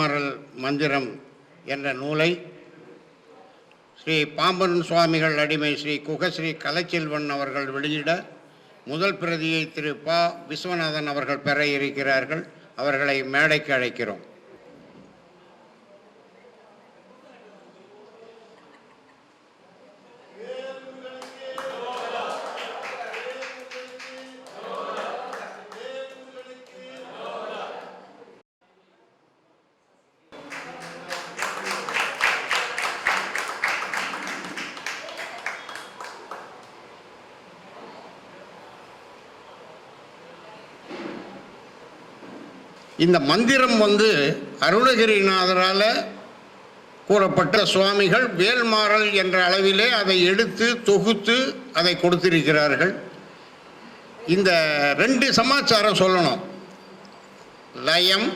திருமாறல் மந்திரம் என்ற நூலை ஸ்ரீ பாம்பன் சுவாமிகள் அடிமை ஸ்ரீ குகஸ்ரீ கலைச்செல்வன் அவர்கள் வெளியிட முதல் பிரதியை திரு பா. விஸ்வநாதன் அவர்கள் பெற இருக்கிறார்கள். அவர்களை மேடைக்கு அழைக்கிறோம். இந்த மந்திரம் வந்து அருணகிரிநாதரால் கூறப்பட்ட சுவாமிகள் வேல்மாறல் என்ற அளவிலே அதை எடுத்து தொகுத்து அதை கொடுத்திருக்கிறார்கள். இந்த ரெண்டு சமாச்சாரம் சொல்லணும். லயம்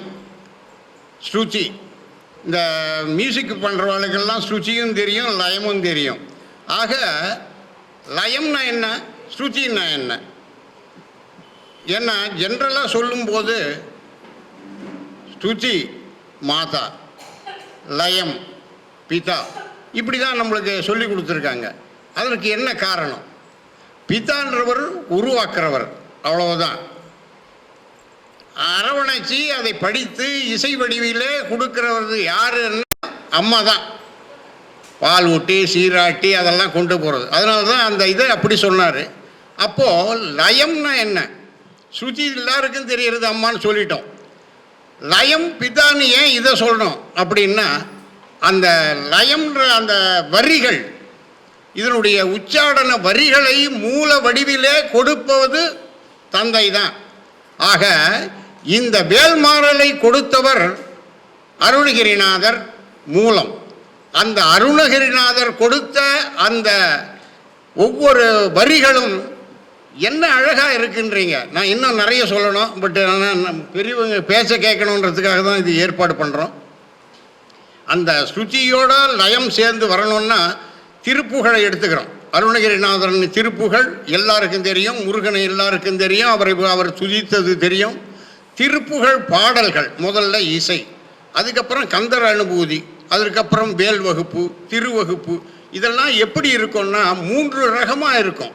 ஸ்ருச்சி இந்த மியூசிக் பண்ணுறவாளுக்கெல்லாம் ஸ்ருச்சியும் தெரியும் லயமும் தெரியும். ஆக லயம்னா என்ன? ஸ்ருச்சின்னா என்ன? ஏன்னா ஜென்ரலாக சொல்லும்போது ஸ்ருதி மாதா லயம் பிதா இப்படி தான் நம்மளுக்கு சொல்லி கொடுத்துருக்காங்க. அதற்கு என்ன காரணம்? பிதான்றவர் உருவாக்குறவர் அவ்வளவுதான். அரவணைச்சி அதை படித்து இசை வடிவிலே கொடுக்கிறவர் யாருன்னா அம்மா தான். பால் ஊட்டி சீராட்டி அதெல்லாம் கொண்டு போகிறது அதனால தான் அந்த இதை அப்படி சொன்னார். அப்போது லயம்னா என்ன? சுத்தி எல்லாருக்கும் தெரியறது அம்மான்னு சொல்லிட்டோம். லயம் பிதான்னு ஏன் இதை சொல்லணும் அப்படின்னா அந்த லயம்ன்ற அந்த வரிகள் இதனுடைய உச்சாடன வரிகளை மூல வடிவிலே கொடுப்பது தந்தை தான் ஆக இந்த வேல்மாறலை கொடுத்தவர் அருணகிரிநாதர் மூலம். அந்த அருணகிரிநாதர் கொடுத்த அந்த ஒவ்வொரு வரிகளும் என்ன அழகா இருக்குன்றீங்க? நான் இன்னும் நிறைய சொல்லணும் பட் ஆனால் பெரியவங்க பேச கேட்கணுன்றதுக்காக தான் இது ஏற்பாடு பண்ணுறோம் அந்த ஸ்ருதியோட லயம் சேர்ந்து வரணும்னா திருப்புகழை எடுத்துக்கிறோம். அருணகிரிநாதரன் திருப்புகழ் எல்லாருக்கும் தெரியும் முருகனை எல்லாருக்கும் தெரியும் அவரை அவர் துதித்தது தெரியும். திருப்புகழ் பாடல்கள் முதல்ல இசை அதுக்கப்புறம் கந்தர் அனுபூதி அதற்கப்புறம் வேல் வகுப்பு திருவகுப்பு இதெல்லாம் எப்படி இருக்கும்னா மூன்று ரகமாக இருக்கும்.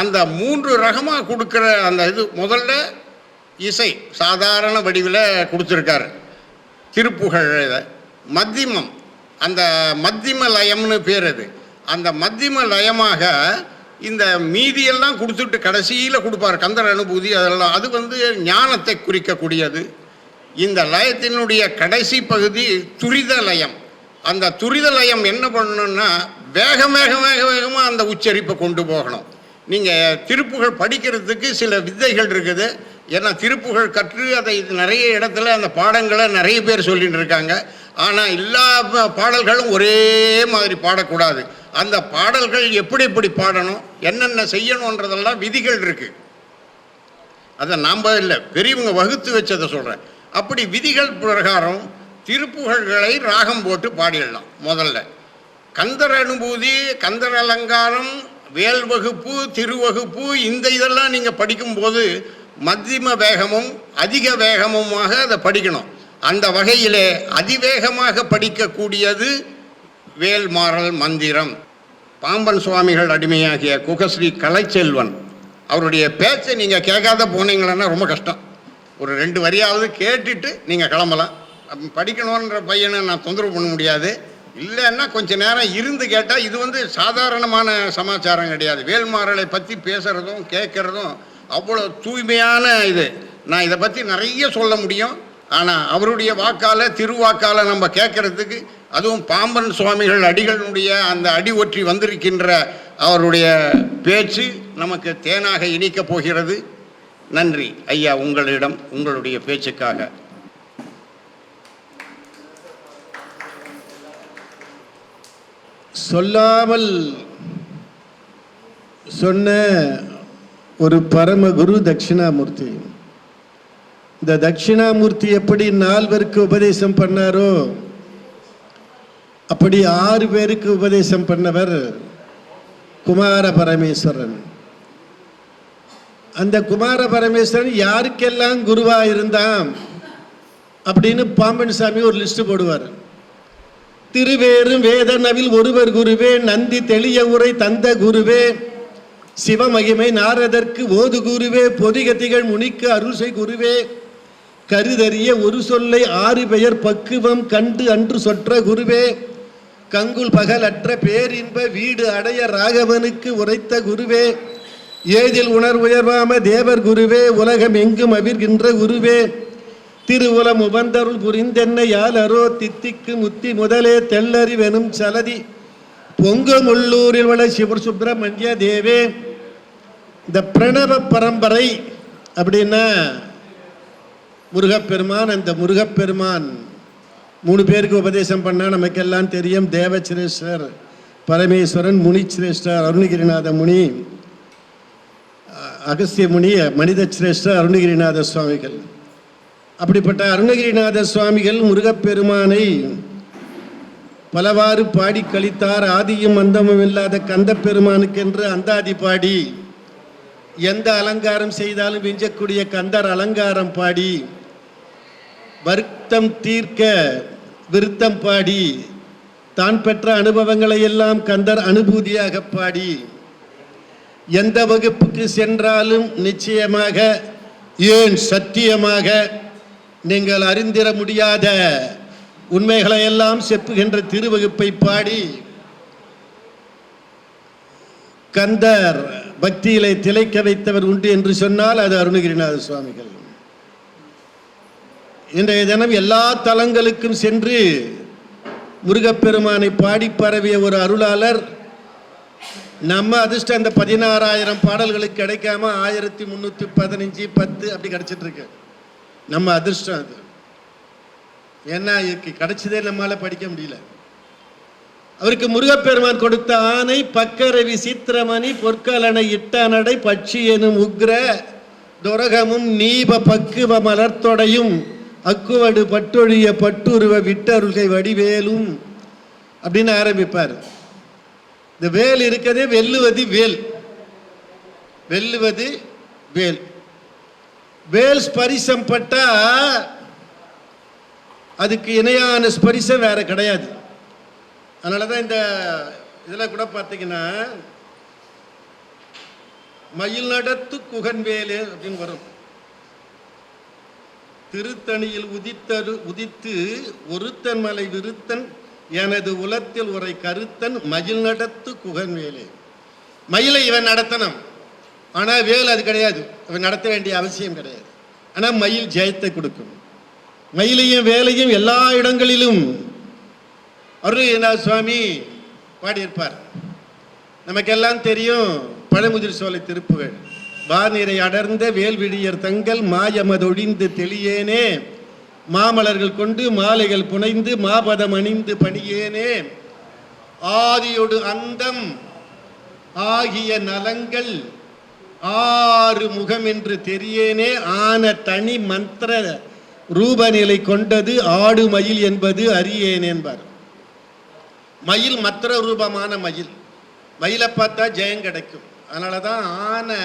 அந்த மூன்று ரகமாக கொடுக்குற அந்த இது முதல்ல இசை சாதாரண வடிவில் கொடுத்துருக்காரு. திருப்புகழ் மத்தியமம் அந்த மத்தியம லயம்னு பேர் அது. அந்த மத்தியம லயமாக இந்த மீதியெல்லாம் கொடுத்துட்டு கடைசியில் கொடுப்பார். கந்தர் அனுபூதி அதெல்லாம். அது வந்து ஞானத்தை குறிக்கக்கூடியது. இந்த லயத்தினுடைய கடைசி பகுதி துரித லயம். அந்த துரித லயம் என்ன பண்ணணும்னா வேக வேக வேக வேகமாக அந்த உச்சரிப்பை கொண்டு போகணும். நீங்கள் திருப்புகழ் படிக்கிறதுக்கு சில வித்தைகள் இருக்குது. ஏன்னா திருப்புகழ் கற்று அதை நிறைய இடத்துல அந்த பாடங்களை நிறைய பேர் சொல்லிட்டு இருக்காங்க. ஆனால் எல்லா பாடல்களும் ஒரே மாதிரி பாடக்கூடாது. அந்த பாடல்கள் எப்படி எப்படி பாடணும் என்னென்ன செய்யணுன்றதெல்லாம் விதிகள் இருக்குது அதை நாம் இல்லை பெரியவங்க வகுத்து வச்சதை சொல்கிறேன் அப்படி விதிகள் பிரகாரம் திருப்புகழ்களை ராகம் போட்டு பாடிடலாம் முதல்ல. கந்தர் அனுபூதி கந்தர் அலங்காரம் வேல் வகுப்பு திருவகுப்பு இந்த இதெல்லாம் நீங்கள் படிக்கும்போது மத்தியம வேகமும் அதிக வேகமுமாக அதை படிக்கணும். அந்த வகையிலே அதிவேகமாக படிக்கக்கூடியது வேல்மாறல் மந்திரம். பாம்பன் சுவாமிகள் அடிமையாகிய குகஸ்ரீ கலைச்செல்வன் அவருடைய பேச்சை நீங்கள் கேட்காத போனீங்களன்னா ரொம்ப கஷ்டம். ஒரு ரெண்டு வரியாவது கேட்டுட்டு நீங்கள் கிளம்பலாம். படிக்கணுன்ற பையனை நான் தொந்தரவு பண்ண முடியாது. இல்லைன்னா கொஞ்ச நேரம் இருந்து கேட்டால் இது வந்து சாதாரணமான சமாச்சாரம் கிடையாது. வேல்மாறலை பற்றி பேசுகிறதும் கேட்குறதும் அவ்வளோ தூய்மையான இது. நான் இதை பற்றி நிறைய சொல்ல முடியும். ஆனால் அவருடைய வாக்கால் திருவாக்கால் நம்ம கேட்கறதுக்கு அதுவும் பாம்பன் சுவாமிகள் அடிகளுடைய அந்த அடி ஒற்றி வந்திருக்கின்ற அவருடைய பேச்சு நமக்கு தேனாக இனிக்கப் போகிறது. நன்றி ஐயா உங்களிடம் உங்களுடைய பேச்சுக்காக. சொல்லாமல் சொன்ன ஒரு பரமகுரு தட்சிணாமூர்த்தி. இந்த தட்சிணாமூர்த்தி எப்படி நால்வருக்கு உபதேசம் பண்ணாரோ அப்படி ஆறு பேருக்கு உபதேசம் பண்ணவர் குமார பரமேஸ்வரன். அந்த குமார பரமேஸ்வரன் யாருக்கெல்லாம் குருவா இருந்தான் அப்படின்னு பாம்பன் சாமி ஒரு லிஸ்ட் போடுவார். திருவேறும் வேதனவில் ஒருவர் குருவே நந்தி தெளிய உரை தந்த குருவே. சிவமகிமை நாரதற்கு ஓது குருவே பொதிகதிகள் முனிக்கு அருள்சை குருவே. கருதறிய ஒரு சொல்லை ஆறு பெயர் பக்குவம் கண்டு அன்று சொற்ற குருவே. கங்குல் பகலற்ற பேரின்ப வீடு அடைய ராகவனுக்கு உரைத்த குருவே. ஏதில் உணர்வுயர்வாம தேவர் குருவே உலகம் எங்கும் அவிர்கின்ற குருவே. திருவுலம் உபந்தருள் புரிந்தென்ன யாலரோ தித்திக்கு முத்தி முதலே தெல்லறிவெனும் சலதி. பொங்கமுள்ளூரில் உள்ள சிவர் சுப்பிரமணிய தேவே இந்த பிரணவ பரம்பரை அப்படின்னா முருகப்பெருமான் அந்த முருகப்பெருமான். மூணு பேருக்கு உபதேசம் பண்ணா நமக்கெல்லாம் தெரியும் தேவச்சிரேஸ்வர் பரமேஸ்வரன் முனிச்சிரேஷ்டர் அருணகிரிநாத முனி அகஸ்திய முனி மனித சிரேஷ்டர் அருணகிரிநாத சுவாமிகள். அப்படிப்பட்ட அருணகிரிநாத சுவாமிகள் முருகப்பெருமானை பலவாறு பாடி கழித்தார். ஆதியும் அந்தமும் இல்லாத கந்த பெருமானுக்கென்று அந்தாதி பாடி எந்த அலங்காரம் செய்தாலும் விஞ்சக்கூடிய கந்தர் அலங்காரம் பாடி வருத்தம் தீர்க்க விருத்தம் பாடி தான் பெற்ற அனுபவங்களை எல்லாம் கந்தர் அனுபூதியாக பாடி எந்த வகுப்புக்கு சென்றாலும் நிச்சயமாக ஏன் சத்தியமாக நீங்கள் அறிந்திட முடியாத உண்மைகளை எல்லாம் செப்புகின்ற திருவகுப்பை பாடி கந்தர் பக்தியிலே திளைக்க வைத்தவர் உண்டு என்று சொன்னால் அது அருணகிரிநாத சுவாமிகள். இன்றைய தினம் எல்லா தலங்களுக்கும் சென்று முருகப்பெருமானை பாடி பரவிய ஒரு அருளாளர் நம்ம அதிர்ஷ்டம் இந்த பதினாறாயிரம் பாடல்களுக்கு கிடைக்காம ஆயிரத்தி முந்நூற்றி பதினஞ்சு பத்து அப்படி கிடைச்சிட்டு இருக்கு. நம்ம அதிர்ஷ்டம் அது. ஏன்னா இதுக்கு கிடைச்சதே நம்மளால படிக்க முடியல. அவருக்கு முருகப்பெருமான் கொடுத்த ஆணை பக்கரவி சித்திரமணி பொற்கலனை இட்ட நடை பட்சி எனும் உக்ர துரகமும் நீப பக்குவ மலர்த்தொடையும் அக்குவடு பட்டொழிய பட்டுருவ விட்டருகை வடிவேலும் அப்படின்னு ஆரம்பிப்பார். இந்த வேல் இருக்கதே வெல்லுவது வேல். வெல்லுவது வேல். வேல் ஸ்பரிசம் பட்டா அதுக்கு இணையான ஸ்பரிசம் வேற கிடையாது. அதனால தான் இந்த இதில் கூட பார்த்தீங்கன்னா மயில் நடத்து குகன்வேலு அப்படின்னு வரும். திருத்தணியில் உதித்தரு உதித்து ஒருத்தன் மலை விருத்தன் எனது உலத்தில் உரை கருத்தன் மயில் நடத்து குகன்வேலு. மயிலை இவன் நடத்தனம் ஆனால் வேல் அது கிடையாது. நடத்த வேண்டிய அவசியம் கிடையாது. ஆனால் மயில் ஜெயத்தை கொடுக்கும். மயிலையும் வேலையும் எல்லா இடங்களிலும் அருணகிரிநாத சுவாமி? பாடியிருப்பார். நமக்கெல்லாம் தெரியும் பழமுதிர் சோலை திருப்புகள். வானிறை அடர்ந்த வேல்விடியர் தங்கள் மாயமதொழிந்து தெளியேனே. மாமலர்கள் கொண்டு மாலைகள் புனைந்து மாபதம் அணிந்து பணியேனே. ஆதியொடு அந்தம் ஆகிய நலங்கள் ஆறு முகம் என்று தெரியேனே ஆன தனி மந்திர ரூபநிலை கொண்டது ஆடு மயில் என்பது அறியேன் என்பார். மயில் மற்ற ரூபமான மயில். மயிலை பார்த்தா ஜெயம் கிடைக்கும். அதனால தான் ஆன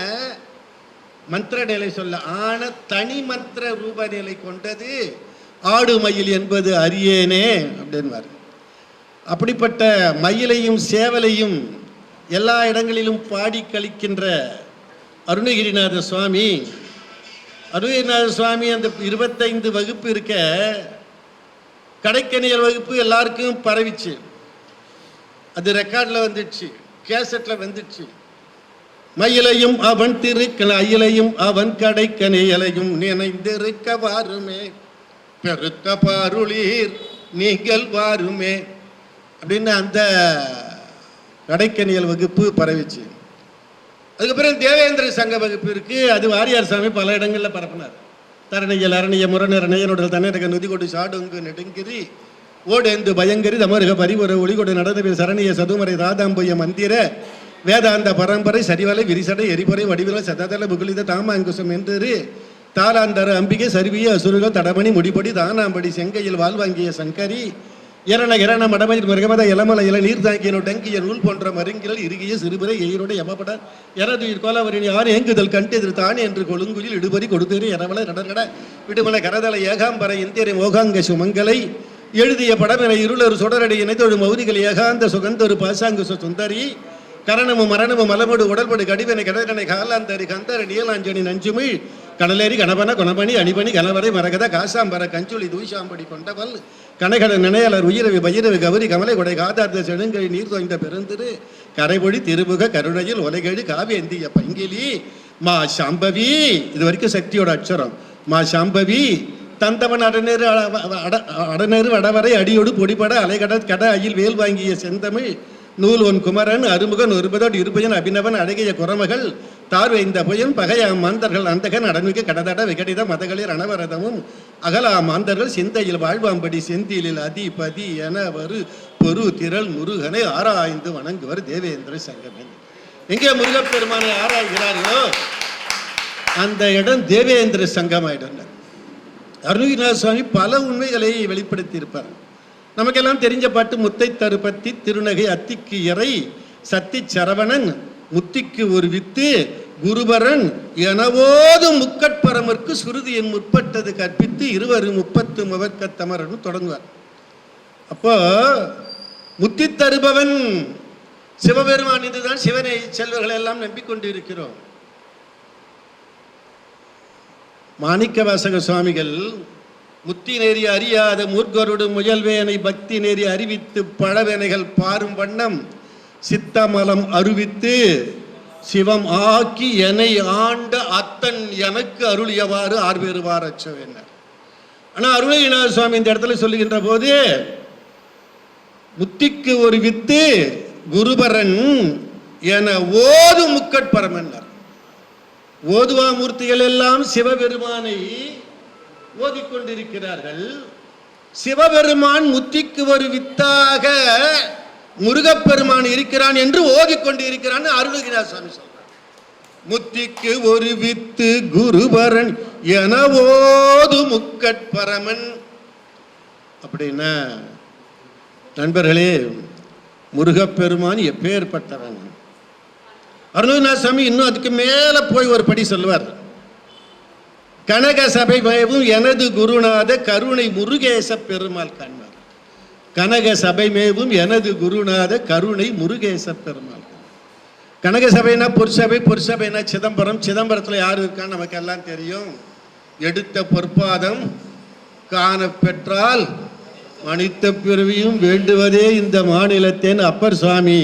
மந்திர நிலை சொல்ல ஆன தனி மந்திர ரூப நிலை கொண்டது ஆடு மயில் என்பது அறியேனே அப்படின்வார். அப்படிப்பட்ட மயிலையும் சேவலையும் எல்லா இடங்களிலும் பாடி கழிக்கின்ற அருணகிரிநாத சுவாமி. அருணகிரிநாத சுவாமி அந்த இருபத்தைந்து வகுப்பு இருக்க கடைக்கணியல் வகுப்பு எல்லாருக்கும் பரவிச்சு. அது ரெக்கார்டில் வந்துடுச்சு கேசட்டில் வந்துடுச்சு மயிலையும் அவன் திருக்கண அயிலையும் அவன் கடைக்கணியலையும் நினைந்திருக்க வாருமே. பெருத்த பாருளீர் நீங்கள் வாருமே. அப்படின்னு அந்த கடைக்கணியல் வகுப்பு பரவிச்சு. அதுக்கப்புறம் தேவேந்திர சங்க வகுப்பு அது வாரியார் சாமி பல இடங்களில் பரப்பினார். தரணியல் அரணிய முரணரணையனுடைய தன்னடக நொதிகொடு சாடுங்கு நெடுங்கிரி. ஓடேந்து பயங்கரி தமருக பரிவுர ஒளிகொடு நடனவே சரணிய சதுமறை ராதாம்பொய்ய மந்திர. வேதாந்த பரம்பரை சரிவலை விரிசடை எரிபொறை வடிவில சததல புகழித தாமாங்குசம் என்று தாளாந்தர அம்பிகை சருவிய அசுருக தடமணி முடிப்படி தானாம்படி செங்கையில் வாழ்வாங்கிய சங்கரி. இரண இரண மடமயிர் மிருகமத இளமல இள நீர் தாங்கியனோ டங்கிய நூல் போன்ற மருங்கில் இறுகிய சிறுபிறை எயிரோட எமப்பட. எனதுயிர் கோலாவரின் யார் ஏங்குதல் கண்டெதிர் தானே என்று கொழுங்குயில் இடுபறி கொடுத்தேறி எனவள நடநட விடுமல கரதல ஏகாம்பர இந்தியரை மோகாங்க சுமங்கலை. எழுதிய படமென இருளர் சுடரடி இணைத்தொழு மௌதிகள் ஏகாந்த சுகந்தொரு பாசாங்கு சுந்தரி. கரணமும் மரணமும் மலமடு உடல்படு கடிவனை கடற்கனை காலாந்தரி கந்தர நீலாஞ்சனி நஞ்சுமிழ். கடலேரி கணபன குணபணி அணிபணி கலவரை மரகத காசாம்பர கஞ்சுளி தூஷாம்படி கொண்டவள். கனைகட நினையலர் உயிரவி பயிரவி கௌரி கமலை கொடை காதார்த்த செழுங்கழி நீர் தோய்ந்த பெருந்திரு. கரைபொழி திருமுக கருணையில் ஒலைகழி காவேந்திய பங்கிலி. மா சாம்பவி இது வரைக்கும் சக்தியோட அக்ஷரம். மா சாம்பவி தந்தவன் அடநேரு அட- அடநேரு அடவரை அடியோடு பொடிபட அலைகட கட அயில் வேல் வாங்கிய செந்தமிழ். நூல் ஒன் குமரன் அருமுகன் ஒருபதோடு இருபயன் அபிநவன் அழகிய குரமகள். தார்வை இந்த புயன் பகையாம் மாந்தர்கள் அந்தகன் அடன்மிக்க கடதட விகடித மதகளிர் அனவரதமும் அகலா மாந்தர்கள் சிந்தையில் வாழ்வாம்படி செந்திலில் அதி பதி என வரு பொரு திரள் முருகனை ஆராய்ந்து வணங்குவர் தேவேந்திர சங்கமன். எங்கே முருகப்பெருமானை ஆராய்கிறார்களோ அந்த இடம் தேவேந்திர சங்கம் சங்கமாயிடம் அருணகிரிநாத சுவாமி பல உண்மைகளை வெளிப்படுத்தி இருப்பார் நமக்கெல்லாம் தெரிஞ்ச பாட்டு முத்தை தருபத்தி திருநகை அத்திக்கு இறை சத்தி சரவணன் முத்திக்கு ஒரு வித்து குருபரன் எனவோது முக்கட்பரமர்க்கு சுருதியின் முற்பட்டது கற்பித்து இருவரும் முப்பத்து முவக்கத்தமரன் தொடங்குவார். அப்போ முத்தி தருபவன் சிவபெருமான் இதுதான் சிவனை செல்வர்கள் எல்லாம் நம்பிக்கொண்டு இருக்கிறோம் மாணிக்க வாசக சுவாமிகள் முத்தி நெறி அறியாத மூர்க்கருடு முயல்வேனை பக்தி நெறி அறிவித்து பழவேனைகள் பாரும் வண்ணம் சித்தமலம் அருவித்து சிவம் ஆக்கி என்னை ஆண்ட அத்தன் எனக்கு அருளியவாறு ஆர்வேறுவார் அச்சவேனர் ஆனா அருணகிரிநாத சுவாமி இந்த இடத்துல சொல்லுகின்ற போது முத்திக்கு ஒரு வித்து குருபரன் என ஓது முக்கட்பரமன்னர் ஓதுவா மூர்த்திகள் எல்லாம் சிவபெருமானை ஓதிக்கொண்டிருக்கிறார்கள். சிவபெருமான் முத்திக்கு ஒரு வித்தாக முருகப்பெருமான் இருக்கிறான் என்று ஓதிக்கொண்டு இருக்கிறான் அருணகிரிநாத சுவாமி சொல்றார். முத்திக்கு ஒரு வித்து குருபரன் என ஓது முக்கட்பரமன் அப்படின்னா நண்பர்களே முருகப்பெருமான் எப்பேற்பட்டவன்? அருணகிரிநாத சாமி இன்னும் அதுக்கு மேல போய் ஒரு படி சொல்லுவார். கனக சபை பயவும் எனது குருநாத கருணை முருகேச பெருமாள் கண்ணார் கனக சபை மேவும் எனது குருநாத கருணை முருகேச பெருமாள். கனக சபைனா பொற்சபை பொற்சபைனா சிதம்பரம். சிதம்பரத்தில் யார் இருக்கான்னு நமக்கு எல்லாம் தெரியும். எடுத்த பொற்பாதம் காண பெற்றால் மனித பிறவியும் வேண்டுவதே இந்த மாநிலத்தின் அப்பர் சுவாமி.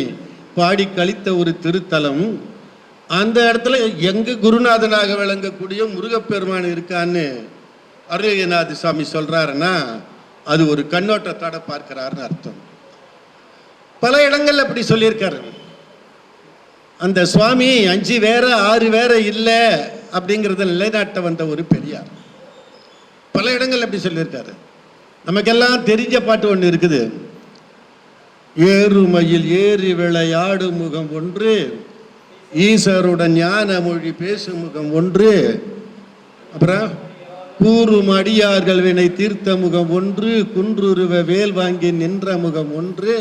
பாடி கழித்த ஒரு திருத்தலம். அந்த இடத்துல எங்கு குருநாதனாக விளங்கக்கூடிய முருகப்பெருமான் இருக்கான்னு அருணகிரிநாத சுவாமி சொல்கிறாருன்னா அது ஒரு கண்ணோட்டத்தோட பார்க்கிறாருன்னு அர்த்தம். பல இடங்கள்ல அப்படி சொல்லியிருக்காரு. அந்த சுவாமி அஞ்சு வேற ஆறு வேற இல்லை அப்படிங்கிறத நிலைநாட்ட வந்த ஒரு பெரியார். பல இடங்கள் அப்படி சொல்லியிருக்காரு. நமக்கெல்லாம் தெரிஞ்ச பாட்டு ஒன்று இருக்குது. ஏறுமையில் ஏறி விளையாடு முகம் ஒன்று ஈஸ்வருடன் ஞான மொழி பேசும் முகம் ஒன்று. அப்புறம் கூறும் அடியார்கள் வினை தீர்த்த முகம் ஒன்று குன்றுருவ வேல் வாங்கி நின்ற முகம் ஒன்று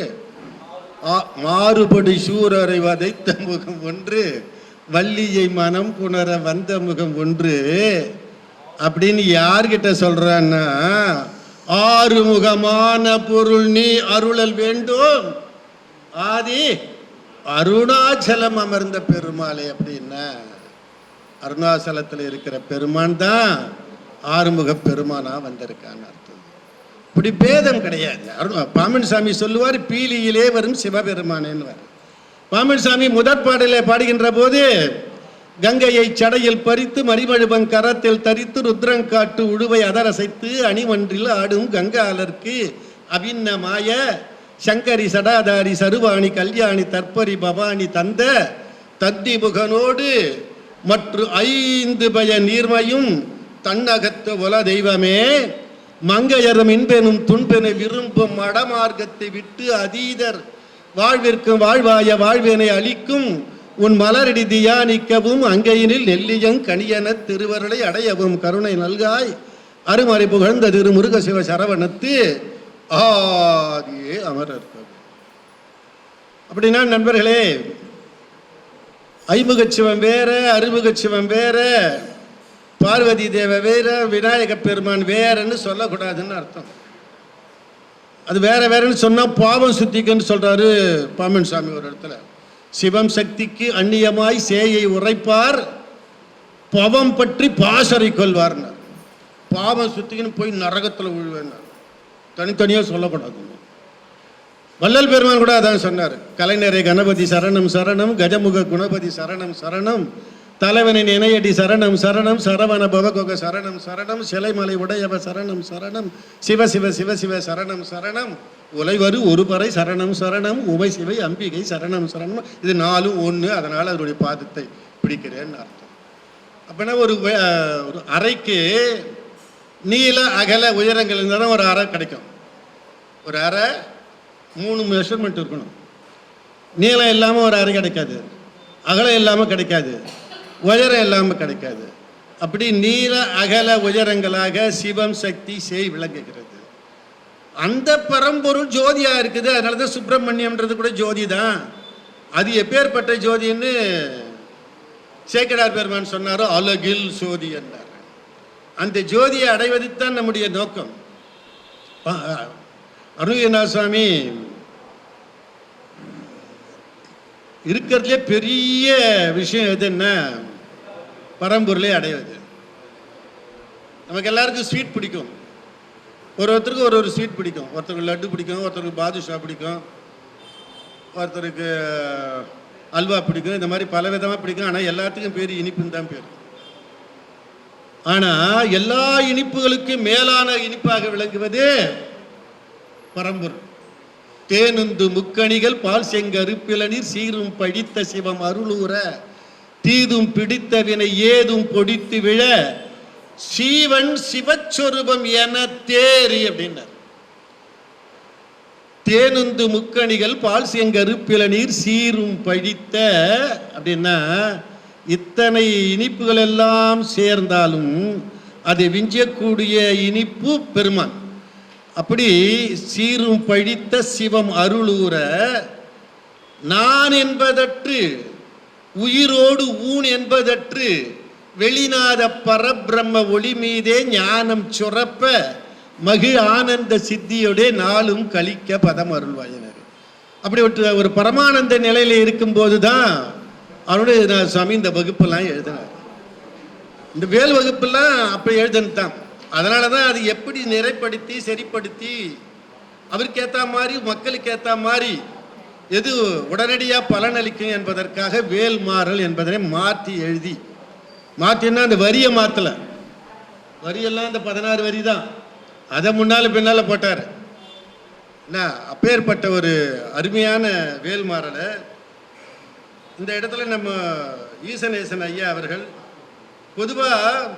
மாறுபடி சூரரை வதைத்த முகம் ஒன்று வள்ளியை மனம் புணர வந்த முகம் ஒன்று. அப்படின்னு யார்கிட்ட சொல்றான்னா ஆறுமுகமான பொருள் நீ அருளல் வேண்டும். ஆதி அருணாச்சலம் அமர்ந்த பெருமாளே அப்படின்னா அருணாச்சலத்தில் இருக்கிற பெருமான் தான் ஆறுமுக பெருமானா வந்திருக்கான்னு அர்த்தம். இப்படி பேதம் கிடையாது. அருண் பாமன் சாமி சொல்லுவார் பீலியிலே வரும் சிவபெருமானேன்னு பாமன் சாமி முதற் பாடலை பாடுகின்ற போது கங்கையை சடையில் பறித்து மறிமழுவன் கரத்தில் தரித்து ருத்ரங்காட்டு உழுவை அதரசைத்து அணிமன்றில் ஆடும் கங்காலர்க்கு அபின்னமாய சங்கரி சடாதாரி சருவாணி கல்யாணி தற்பரி பவானி தந்த தத்தி முகனோடு மற்றும் ஐந்து பய நீர்மையும் தன்னகத்த உல தெய்வமே மங்கையரும் இன்பெனும் துன்பெனை விரும்பும் மடமார்க்கத்தை விட்டு அதீதர். வாழ்விற்கும் வாழ்வாய வாழ்வினை அளிக்கும் உன் மலரடி தியானிக்கவும் அங்கையினில் நெல்லியங் கணியன திருவருளை அடையவும் கருணை நல்காய். அருமறை புகழ்ந்த திரு முருக சிவ சரவணத்து ஆதியே அமரர் அப்படின்னா நண்பர்களே ஐமுகச்சிவம் வேற அறுமுகச்சிவம் வேற. பார்வதி தேவ வேற விநாயக பெருமான் வேறன்னு சொல்லக்கூடாதுன்னு அர்த்தம். அது வேற வேறன்னு சொன்னா பாவம் சுத்திக்குன்னு சொல்றாரு பாமன் சாமி ஒரு இடத்துல. சிவம் சக்திக்கு அந்நியமாய் சேயை உரைப்பார் பவம் பற்றி பாசறை கொள்வார்னார். பாவம் சுத்திக்குன்னு போய் நரகத்தில் விழுவேன்னார். தனித்தனியாக சொல்லக்கூடாது வள்ளல் பெருமான் கூட அதான் சொன்னார். கலைஞரை கணபதி சரணம் சரணம் கஜமுக குணபதி சரணம் சரணம் தலைவனின் இணையடி சரணம் சரணம் சரவண பவகோக சரணம் சரணம் சிலைமலை உடையவ சரணம் சரணம் சிவ சிவ சிவ சிவ சரணம் சரணம். உலைவரு ஒரு பறை சரணம் சரணம். உமை சிவை அம்பிகை சரணம் சரணம். இது நாலும் ஒன்று அதனால் அதனுடைய பாதத்தை பிடிக்கிறேன்னு அர்த்தம். அப்படின்னா ஒரு ஒரு அறைக்கு நீள அகல உயரங்கள் இருந்தாலும் ஒரு அறை கிடைக்கும். ஒரு அறை மூணு மெஷர்மெண்ட் இருக்கணும். நீளம் இல்லாமல் ஒரு அறை கிடைக்காது. அகலம் இல்லாமல் கிடைக்காது. உயரம் இல்லாமல் கிடைக்காது. அப்படி நீல அகல உயரங்களாக சிவம் சக்தி செய் விளங்குகிறது. அந்த பரம்பொருள் ஜோதியாக இருக்குது. அதனால தான் சுப்பிரமணியம்ன்றது கூட ஜோதி தான் அது எப்பேற்பட்ட ஜோதின்னு சேக்கடார் பெருமான் சொன்னாரோ அழகில் ஜோதி என்றார். அந்த ஜோதியை அடைவதுதான் நம்முடைய நோக்கம். ப- அருணகிரிநாத சுவாமி இருக்கிறதுலே பெரிய விஷயம் எதுன்னா பரம்பொருளை அடைவது. நமக்கு எல்லாருக்கும் ஸ்வீட் பிடிக்கும். ஒரு ஒருத்தருக்கு ஒரு ஒரு ஸ்வீட் பிடிக்கும். ஒருத்தருக்கு லட்டு பிடிக்கும் ஒருத்தருக்கு பாதுஷா பிடிக்கும் ஒருத்தருக்கு அல்வா பிடிக்கும். இந்த மாதிரி பல விதமாக பிடிக்கும். ஆனால் எல்லாத்துக்கும் பேர் இனிப்புன்னு தான் பேர். ஆனால் எல்லா இனிப்புகளுக்கும் மேலான இனிப்பாக விளங்குவது பரம்பொருள். தேனுந்து முக்கணிகள் பால் செங்கருப்பிளநீர் சீரும் படித்த சிவம் அருளூர தீதும் பிடித்த வினை ஏதும் பொடித்து விழ சீவன் சிவச்சொருபம் என தேரி அப்படின்னார். தேனுந்து முக்கணிகள் பால் செங்கருப்பிளநீர் சீரும் பழித்த அப்படின்னா இத்தனை இனிப்புகள் எல்லாம் சேர்ந்தாலும் அதை விஞ்சக்கூடிய இனிப்பு பெருமான். அப்படி சீரும் பழித்த சிவம் அருளூர நான் என்பதற்று உயிரோடு ஊன் என்பதற்று வெளிநாத பரபிரம்ம ஒளி மீதே ஞானம் சுரப்ப மகிழ் ஆனந்த சித்தியோடே நாளும் கழிக்க பதம் அருள்வாயினர் அப்படி ஒரு ஒரு பரமானந்த நிலையில் இருக்கும்போது தான் அவனுடைய நான் சுவாமி இந்த வகுப்பெல்லாம் எழுதினார். இந்த வேல் வகுப்பெல்லாம் அப்படி எழுதுன்னு தான். அதனால தான் அது எப்படி நிறைப்படுத்தி சரிப்படுத்தி அவருக்கு ஏற்ற மாதிரி மக்களுக்கு ஏற்ற மாதிரி எது உடனடியாக பலனளிக்கும் என்பதற்காக வேல் மாறல் என்பதனை மாற்றி எழுதி. மாற்றினா அந்த வரியை மாற்றலை. வரியெல்லாம் இந்த பதினாறு வரி தான் அதை முன்னால் பின்னால் போட்டார். என்ன அப்பேற்பட்ட ஒரு அருமையான வேல் மாறலை. இந்த இடத்துல நம்ம ஈசனேசன் ஐயா அவர்கள் பொதுவாக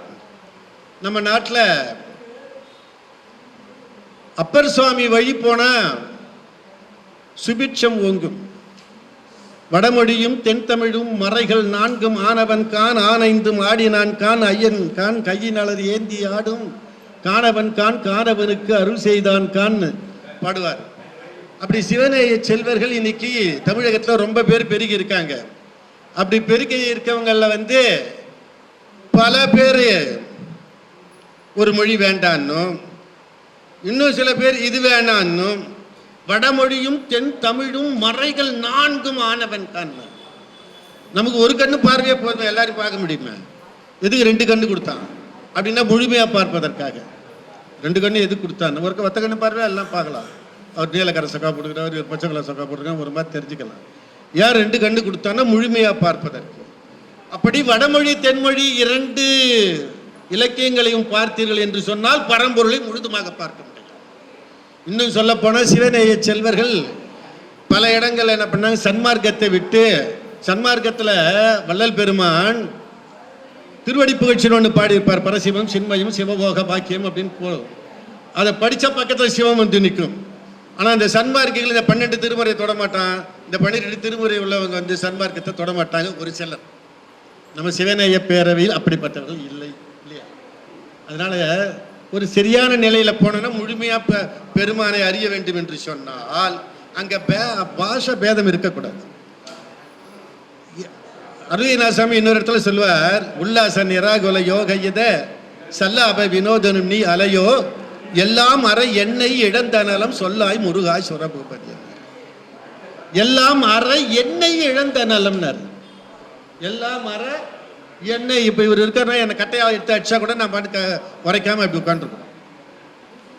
நம்ம நாட்டில் அப்பர் சுவாமி வழி போனால் சுபிட்சம் ஓங்கும். வடமொழியும் தென்தமிழும் மறைகள் நான்கும். ஆனவன் கான் ஆனைந்தும் ஆடினான் கான் ஐயன் கான் கையினளர் ஏந்தி ஆடும். காணவன் கான் காணவனுக்கு அருள் செய்தான் கான் பாடுவார். அப்படி சிவநேய செல்வர்கள் இன்னைக்கு தமிழகத்தில் ரொம்ப பேர் பெருகி இருக்காங்க. அப்படி பெருகி இருக்கவங்களில் வந்து பல பேர் ஒரு மொழி வேண்டான்னும். இன்னும் சில பேர் இது வேணான்னும். வடமொழியும் தென் தமிழும் மறைகள் நான்கும் ஆனவன் தான் நமக்கு ஒரு கண்ணு பார்வையே போதும் எல்லாரும் பார்க்க முடியுமா? எதுக்கு ரெண்டு கண்ணு கொடுத்தான்? அப்படின்னா முழுமையாக பார்ப்பதற்காக. ரெண்டு கண்ணு எதுக்கு கொடுத்தான்? ஒரு ஒத்த கண்ணு பார்வையா எல்லாம் பார்க்கலாம். அவர் நீலக்கரை சக்கா போட்டுக்கிறார் அவர் பச்சை கலர் சக்கா போட்டுருக்காங்க ஒரு மாதிரி தெரிஞ்சுக்கலாம். ஏன் ரெண்டு கண்ணு கொடுத்தான்னா முழுமையாக பார்ப்பதற்கு. அப்படி வடமொழி தென்மொழி இரண்டு இலக்கியங்களையும் பார்த்தீர்கள் என்று சொன்னால் பரம்பொருளை முழுதுமாக பார்க்க முடியும். இன்னும் சொல்ல போனால் சிவநேய செல்வர்கள் பல இடங்கள் என்ன பண்ணாங்க? சன்மார்க்கத்தை விட்டு சன்மார்க்கத்தில் வள்ளல் பெருமான் திருவடி புகழ்ச்சின்னு ஒன்று பாடியிருப்பார். பரசிவம் சின்மயம் சிவபோக பாக்கியம் அப்படின்னு போகும் அதை படித்த பக்கத்தில் சிவம் வந்து நிற்கும் ஆனால் இந்த சன்மார்க்கிகள் இந்த பன்னெண்டு திருமுறையை தொடமாட்டான் இந்த பன்னிரெண்டு திருமுறை உள்ளவங்க வந்து சன்மார்க்கத்தை தொடமாட்டாங்க ஒரு சிலர். நம்ம சிவநேய பேரவையில் அப்படிப்பட்டவர்கள் இல்லை இல்லையா? அதனால ஒரு சரியான நிலையில போனோம்னா முழுமையா பெ- பெருமானை அறிய வேண்டும் என்று சொன்னால் அங்க பே- பாஷ பேதம் இருக்கக்கூடாது. அருவிநாசாமி இன்னொரு இடத்துல சொல்வார் உல்லாச நிராகுல யோக இத சல்லாப வினோதனும் நீ அலையோ எல்லாம் அற என்னை இழந்தனலம் சொல்லாய் முருகாய் சுரபூபதி. எல்லாம் அற என்னை இழந்தனலம்னர். எல்லாம் அற என்ன இப்போ இவர் இருக்காருன்னா என்னை கட்டையாக எடுத்து அடிச்சா கூட நான் பாட்டுக்கு உரைக்காம இப்படி உட்காந்துருக்கணும்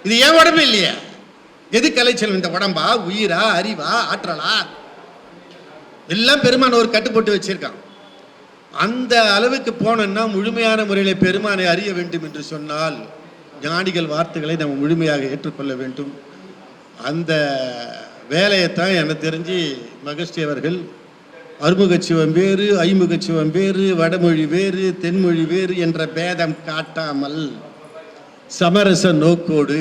இது ஏன் உடம்பு இல்லையா. எது கலைச்சல் இந்த உடம்பா? உயிரா? அறிவா? ஆற்றலா? எல்லாம் பெருமான் ஒரு கட்டு போட்டு வச்சிருக்கான். அந்த அளவுக்கு போனோம்னா முழுமையான முறையில் பெருமானை அறிய வேண்டும் என்று சொன்னால் ஞானிகள் வார்த்தைகளை நம்ம முழுமையாக ஏற்றுக்கொள்ள வேண்டும். அந்த வேலையைத்தான் எனக்கு தெரிஞ்சு மகஸ்ரீ அவர்கள் அறுமுகச்சிவம் வேறு ஐமுகச்சிவம் வேறு வடமொழி வேறு தென்மொழி வேறு என்ற பேதம் காட்டாமல் சமரச நோக்கோடு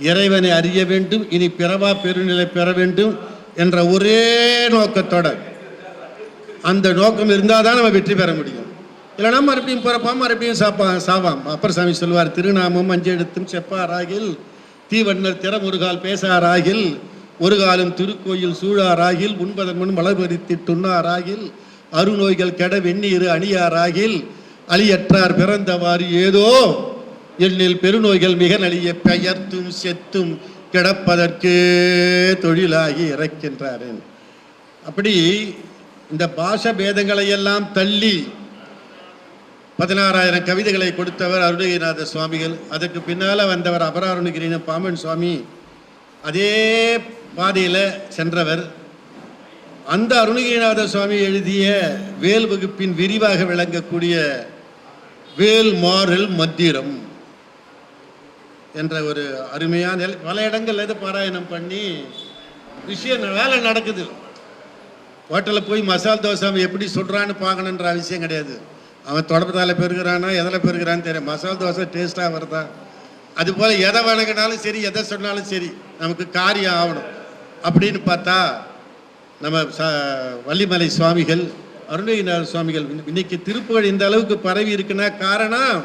இறைவனை அறிய வேண்டும் இனி பிறவா பெருநிலை பெற வேண்டும் என்ற ஒரே நோக்கத்தோட அந்த நோக்கம் இருந்தால் தான் நம்ம வெற்றி பெற முடியும். இல்லைன்னா மறுபடியும் பிறப்பான் மறுபடியும் சாப்பா சாவாம். அப்பர் சாமி சொல்வார் திருநாமம் அஞ்செழுத்தும் செப்பாராகில் தீவண்ணர் திறமுருகால் பேசாராகில் ஒரு காலம் திருக்கோயில் சூழாராகில் உண்பதன் முன் மலர்பறித்து துண்ணாராகில் அருநோய்கள் கெட வெந்நீர் அணியாராகில் அழியற்றார் பிறந்தவாறு ஏதோ எண்ணில் பெருநோய்கள் மிக நலிய பெயர்த்தும் செத்தும் கிடப்பதற்கு தொழிலாகி இறக்கின்றாரேன். அப்படி இந்த பாஷ பேதங்களை எல்லாம் தள்ளி பதினாறாயிரம் கவிதைகளை கொடுத்தவர் அருணகிரிநாத சுவாமிகள். அதுக்கு பின்னால் வந்தவர் அபராருணகிரின பாமன் சுவாமி. அதே பாதையில் சென்றவர் அந்த அருணகிரிநாத சுவாமி எழுதிய வேல் வகுப்பின் விரிவாக விளங்கக்கூடிய வேல் மாறல் மத்திரம் என்ற ஒரு அருமையான பல இடங்கள்ல இது பாராயணம் பண்ணி விஷயம் வேலை நடக்குது. ஹோட்டலில் போய் மசால் தோசை அவன் எப்படி சொல்கிறான்னு பார்க்கணுன்ற அவசியம் கிடையாது. அவன் தொடப்பத்தால் பெருகிறானா எதில் பெருகிறான்னு தெரியும் மசால் தோசை டேஸ்ட்டாக வருதா? அதுபோல் எதை வணங்கினாலும் சரி எதை சொன்னாலும் சரி நமக்கு காரியம் ஆகணும். அப்படின்னு பார்த்தா நம்ம ச வள்ளிமலை சுவாமிகள் அருணகிரிநாத சுவாமிகள் இன்னைக்கு திருப்புகழ் இந்த அளவுக்கு பரவி இருக்குன்னா காரணம்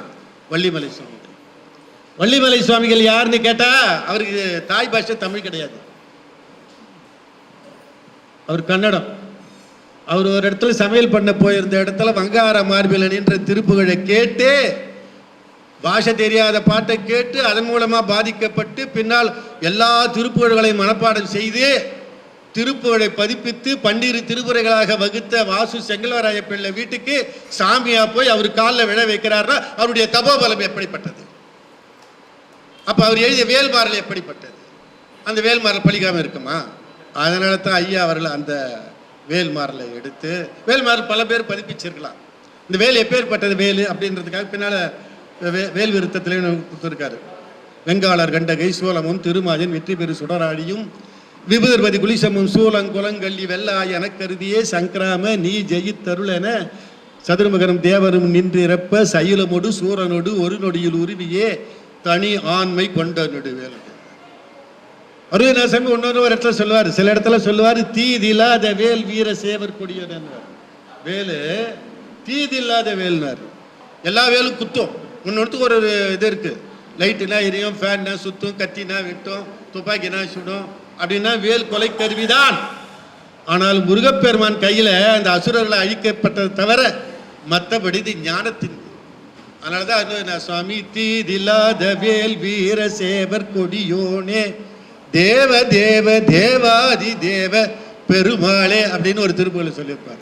வள்ளிமலை சுவாமிகள். வள்ளிமலை சுவாமிகள் யாருன்னு கேட்டா அவருக்கு தாய் பாஷை தமிழ் கிடையாது. அவர் கன்னடம். அவர் ஒரு இடத்துல சமையல் பண்ண போயிருந்த இடத்துல வங்கார மார்பிலனின்ற திருப்புகழை கேட்டு பாஷை தெரியாத பாட்டை கேட்டு அதன் மூலமா பாதிக்கப்பட்டு பின்னால் எல்லா திருப்புகழ்களையும் மனப்பாடம் செய்து திருப்புகழை பதிப்பித்து பன்னிரு திருப்புரைகளாக வகுத்த வாசு செங்கல்வராய பிள்ளை வீட்டுக்கு சாமியா போய் அவர் காலில் விழ வைக்கிறார்னா அவருடைய தபோபலம் எப்படிப்பட்டது? அப்போ அவர் எழுதிய வேல்மாறல் எப்படிப்பட்டது? அந்த வேல்மாறல் பழிக்காமல் இருக்குமா? அதனால தான் ஐயா அவர்கள் அந்த வேல்மாறலை எடுத்து வேல்மாறல் பல பேர் பதிப்பிச்சிருக்கலாம். இந்த வேல் எப்பேற்பட்டது வேலு அப்படின்றதுக்காக பின்னால் வே- வேல் விருத்தத்திலே கொடுத்துருக்காரு. வெங்காளர் கண்டகை சோளமும் திருமாஜன் வெற்றி பெரு சுடராடியும் விபுதர்பதி குலிசமும் சூலம் குலங்கள்ளி வெள்ளாய் கருதியே சங்கராம நீ ஜெயித்தருளென சதுர்முகரம் தேவரும் நின்றிருப்ப சைலமொடு சூரனொடு ஒரு நொடியில் உருவியே தனி ஆண்மை கொண்ட நொடுவேல். அருணாசாமி இன்னொரு ஒரு இடத்துல சொல்லுவார். சில இடத்துல சொல்லுவார் தீதில்லாத வேல் வீர சேவர் கொடியன் வேலு தீதில்லாத வேல்னார். எல்லா வேலும் குத்தும். இன்னொருத்துக்கு ஒரு ஒரு இது இருக்குது லைட்டுனா எரியும் ஃபேன்னா சுற்றும் கத்தினா வெட்டும் துப்பாக்கினா சுடும். அப்படின்னா வேல் கொலை கருவிதான். ஆனால் முருகப்பெருமான் கையில் அந்த அசுரர்களை அழிக்கப்பட்டதை தவிர மற்றபடி இது ஞானத்தின் அதனால தான் நான் சுவாமி தீதில்லாத வேல் வீர சேவர் கொடியோனே. தேவ தேவ தேவாதி தேவ பெருமாளே அப்படின்னு ஒரு திருப்புகளை சொல்லியிருப்பார்.